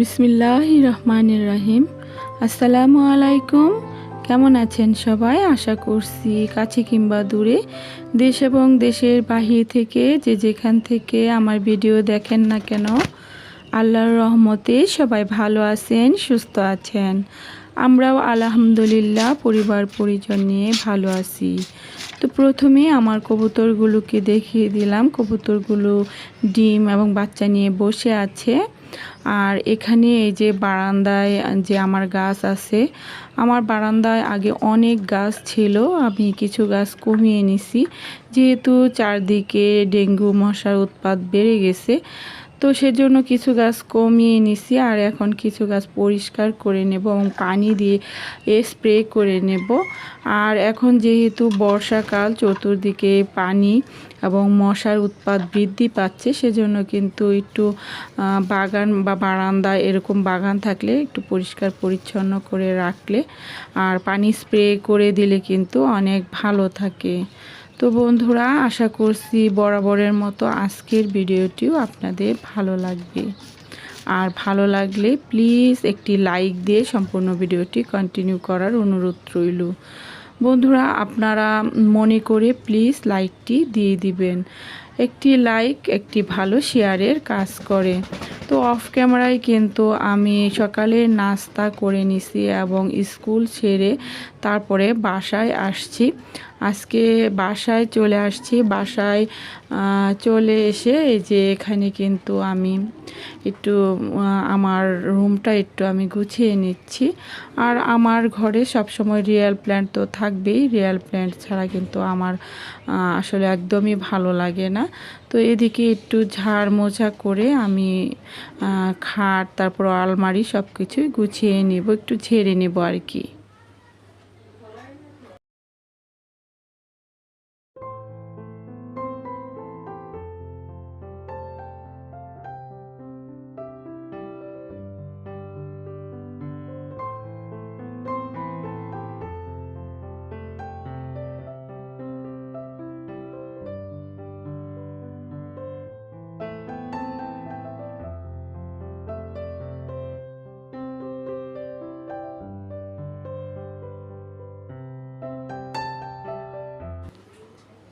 বিসমিল্লাহ রহমানির রহিম। আসসালামু আলাইকুম। কেমন আছেন সবাই? আশা করছি কাছে কিংবা দূরে। দেশ এবং দেশের বাহির থেকে যে যেখান থেকে আমার ভিডিও দেখেন না কেন, আল্লাহর রহমতে সবাই ভালো আছেন, সুস্থ আছেন। আমরাও আলহামদুলিল্লাহ পরিবার পরিজন নিয়ে ভালো আছি। তো প্রথমে আমার কবুতরগুলোকে দেখিয়ে দিলাম। কবুতরগুলো ডিম এবং বাচ্চা নিয়ে বসে আছে। আর এখানে এই যে বারান্দায় যে আমার গাছ আছে, আমার বারান্দায় আগে অনেক গাছ ছিল, আমি কিছু গাছ কমিয়ে নিছি। যেহেতু চারদিকে ডেঙ্গু মশার উৎপাত বেড়ে গেছে তো সেজন্য কিছু গাছ কমিয়ে নিছি আর এখন কিছু গাছ পরিষ্কার করে নেব এবং পানি দিয়ে এ স্প্রে করে নেব। আর এখন যেহেতু বর্ষাকাল, চতুর্দিকে পানি এবং মশার উৎপাত বৃদ্ধি পাচ্ছে, সেজন্য কিন্তু একটু বাগান বা বারান্দা এরকম বাগান থাকলে একটু পরিষ্কার পরিচ্ছন্ন করে রাখলে আর পানি স্প্রে করে দিলে কিন্তু অনেক ভালো থাকে। তো বন্ধুরা, আশা করছি বরাবরের মতো আজকের ভিডিওটিও আপনাদের ভালো লাগবে। আর ভালো লাগলে প্লিজ একটি লাইক দিয়ে সম্পূর্ণ ভিডিওটি কন্টিনিউ করার অনুরোধ রইল। বন্ধুরা, আপনারা মনে করে প্লিজ লাইকটি দিয়ে দিবেন। একটি লাইক, একটি ভালো শেয়ারের কাজ করে। তো অফ ক্যামেরায় কিন্তু আমি সকালে নাস্তা করে নিছি এবং স্কুল ছেড়ে তারপরে বাসায় আসছি। আজকে বাসায় চলে আসছি। বাসায় চলে এসে যে এখানে কিন্তু আমি একটু আমার রুমটা একটু আমি গুছিয়ে নিচ্ছি। আর আমার ঘরে সবসময় রিয়েল প্ল্যান্ট তো থাকবেই। রিয়েল প্ল্যান্ট ছাড়া কিন্তু আমার আসলে একদমই ভালো লাগে না। তো এদিকে একটু ঝাড় মোছা করে আমি খাট, তারপর আলমারি সব কিছুই গুছিয়ে নেব। একটু ঝেড়ে নেব আর কি।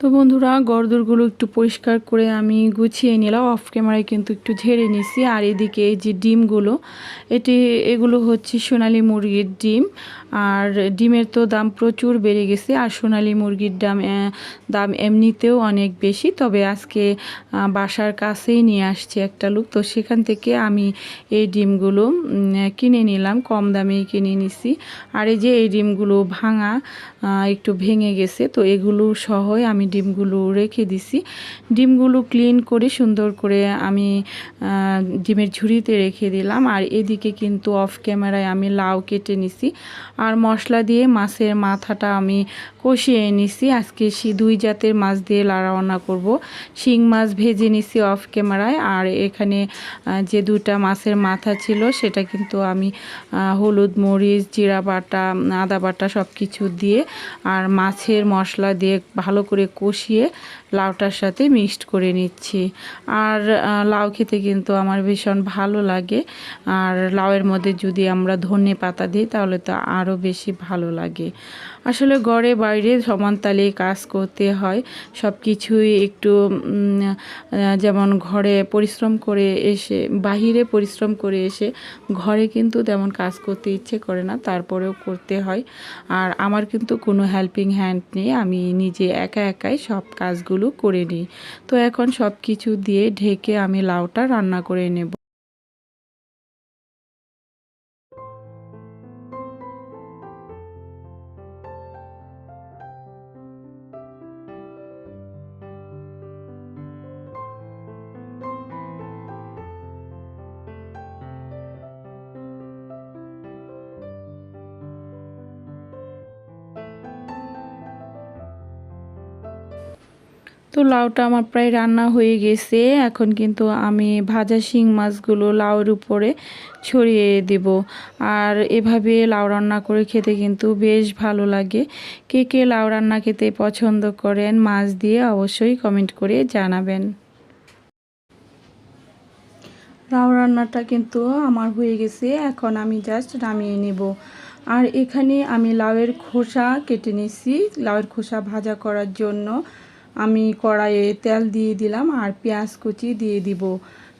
তো বন্ধুরা, গরদুরগুলো একটু পরিষ্কার করে আমি গুছিয়ে নিলাম। অফ ক্যামেরায় কিন্তু একটু ঝেড়ে নিছি। আর এদিকে এই যে ডিমগুলো, এটি, এগুলো হচ্ছে সোনালি মুরগির ডিম। আর ডিমের তো দাম প্রচুর বেড়ে গেছে। আর সোনালি মুরগির দাম দাম এমনিতেও অনেক বেশি। তবে আজকে বাসার কাছেই নিয়ে আসছে একটা লোক। তো সেখান থেকে আমি এই ডিমগুলো কিনে নিলাম। কম দামেই কিনে নিছি। আর এই যে এই ডিমগুলো ভাঙা একটু ভেঙে গেছে। তো এগুলো সহই আমি ডিমগুলো রেখে দিছি। ডিমগুলো ক্লিন করে সুন্দর করে আমি ডিমের ঝুড়িতে রেখে দিলাম। আর এদিকে কিন্তু অফ ক্যামেরায় আমি লাউ কেটে নিছি। আর মশলা দিয়ে মাছের মাথাটা আমি কষিয়ে নিছি। আজকে দুই জাতের মাছ দিয়ে রান্না করব। শিং মাছ ভেজে নিছি অফ ক্যামেরায় আর এখানে যে দুটা মাছের মাথা ছিল সেটা কিন্তু আমি হলুদ মরিচ, জিরা বাটা, আদা বাটা সব কিছু দিয়ে আর মাছের মশলা দিয়ে ভালো করে কষিয়ে লাউটার সাথে মিক্সড করে নিচ্ছি। আর লাউ খেতে কিন্তু আমার ভীষণ ভালো লাগে। আর লাউয়ের মধ্যে যদি আমরা ধনে পাতা দিই, তাহলে তো আরও বেশি ভালো লাগে। আসলে গড়ে বাইরে সমান তালে কাজ করতে হয়। সব কিছুই একটু যেমন ঘরে পরিশ্রম করে এসে, বাহিরে পরিশ্রম করে এসে ঘরে কিন্তু তেমন কাজ করতে ইচ্ছে করে না, তারপরেও করতে হয়। আর আমার কিন্তু কোনো হেল্পিং হ্যান্ড নেই, আমি নিজে একা একাই সব কাজগুলো করে নিই। তো এখন সব কিছু দিয়ে ঢেকে আমি লাউটা রান্না করে নেব। তো লাউটা আমার প্রায় রান্না হয়ে গেছে। এখন কিন্তু আমি ভাজা শিং মাছগুলো লাউর উপরে ছড়িয়ে দেব। আর এভাবে লাউ রান্না করে খেতে কিন্তু বেশ ভালো লাগে। কে কে লাউ রান্না খেতে পছন্দ করেন মাছ দিয়ে অবশ্যই কমেন্ট করে জানাবেন। লাউ রান্নাটা কিন্তু আমার হয়ে গেছে, এখন আমি জাস্ট নামিয়ে নেব। আর এখানে আমি লাউয়ের খোসা কেটে নিয়েছি। লাউয়ের খোসা ভাজা করার জন্য আমি কড়াইয়ে তেল দিয়ে দিলাম আর পেঁয়াজ কুচি দিয়ে দিব।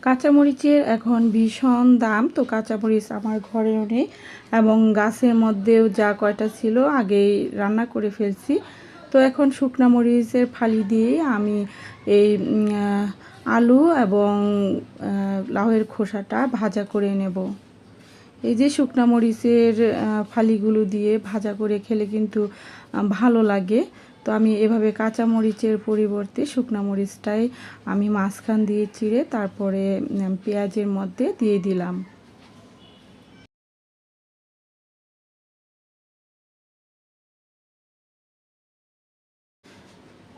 কাঁচামরিচের এখন ভীষণ দাম, তো কাঁচামরিচ আমার ঘরেও নেই এবং গাছের মধ্যেও যা কয়টা ছিল আগেই রান্না করে ফেলছি। তো এখন শুকনা মরিচের ফালি দিয়ে আমি এই আলু এবং লাউয়ের খোসাটা ভাজা করে নেব। এই যে শুকনা মরিচের ফালিগুলো দিয়ে ভাজা করে খেলে কিন্তু ভালো লাগে। তো আমি এভাবে কাঁচা মরিচের পরিবর্তে শুকনা মরিচটাই আমি মাঝখান দিয়ে চিড়ে তারপরে পেঁয়াজের মধ্যে দিয়ে দিলাম।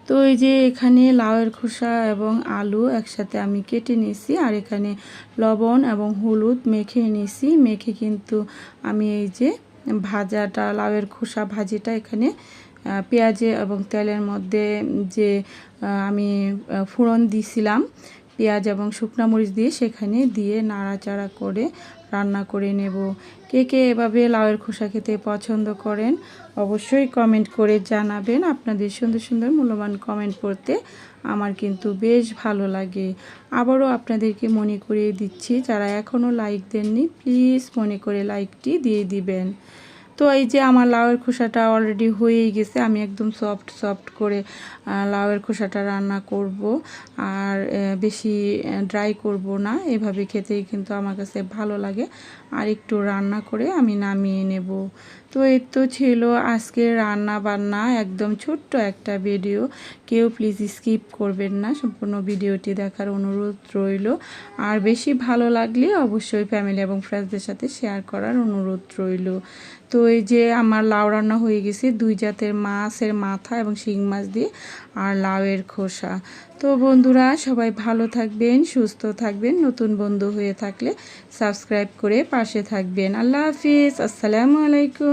তো এই যে এখানে লাউয়ের খোসা এবং আলু একসাথে আমি কেটে নিয়েছি, আর এখানে লবণ এবং হলুদ মেখে নিয়েছি। মেখে কিন্তু আমি এই যে ভাজাটা, লাউয়ের খোসা ভাজিটা এখানে পেঁয়াজে এবং তেলের মধ্যে যে আমি ফোড়ন দিছিলাম, পেঁয়াজ এবং শুকনা মরিচ দিয়ে সেখানে দিয়ে নাড়াচাড়া করে রান্না করে নেব। কে কে এভাবে লাউয়ের খোসা খেতে পছন্দ করেন, অবশ্যই কমেন্ট করে জানাবেন। আপনাদের সুন্দর সুন্দর মূল্যবান কমেন্ট পড়তে আমার কিন্তু বেশ ভালো লাগে। আবারও আপনাদেরকে মনে করিয়ে দিচ্ছি, যারা এখনও লাইক দেননি, প্লিজ মনে করে লাইকটি দিয়ে দিবেন। তো এই যে আমার লাউয়ের খোসাটা অলরেডি হয়েই গেছে, আমি একদম সফট সফট করে লাউয়ের খোসাটা রান্না করব। আর বেশি ড্রাই করব না, এভাবে খেতেই কিন্তু আমার কাছে ভালো লাগে। আর একটু রান্না করে আমি নামিয়ে নেব। তো এই তো ছিল আজকে রান্না বান্না, একদম ছোট্ট একটা ভিডিও কেউ প্লিজ স্কিপ করবেন না, সম্পূর্ণ ভিডিওটি দেখার অনুরোধ রইল। আর বেশি ভালো লাগলে অবশ্যই ফ্যামিলি এবং ফ্রেন্ডসদের সাথে শেয়ার করার অনুরোধ রইল। তো এই যে আমার লাউ রান্না হয়ে গেছে, দুই জাতের মাছের মাথা এবং শিং মাছ দিয়ে আর লাউয়ের খোসা। তো বন্ধুরা, সবাই ভালো থাকবেন, সুস্থ থাকবেন, নতুন বন্ধু হয়ে থাকলে সাবস্ক্রাইব করে পাশে থাকবেন। আল্লাহ হাফিজ, আসসালামু আলাইকুম।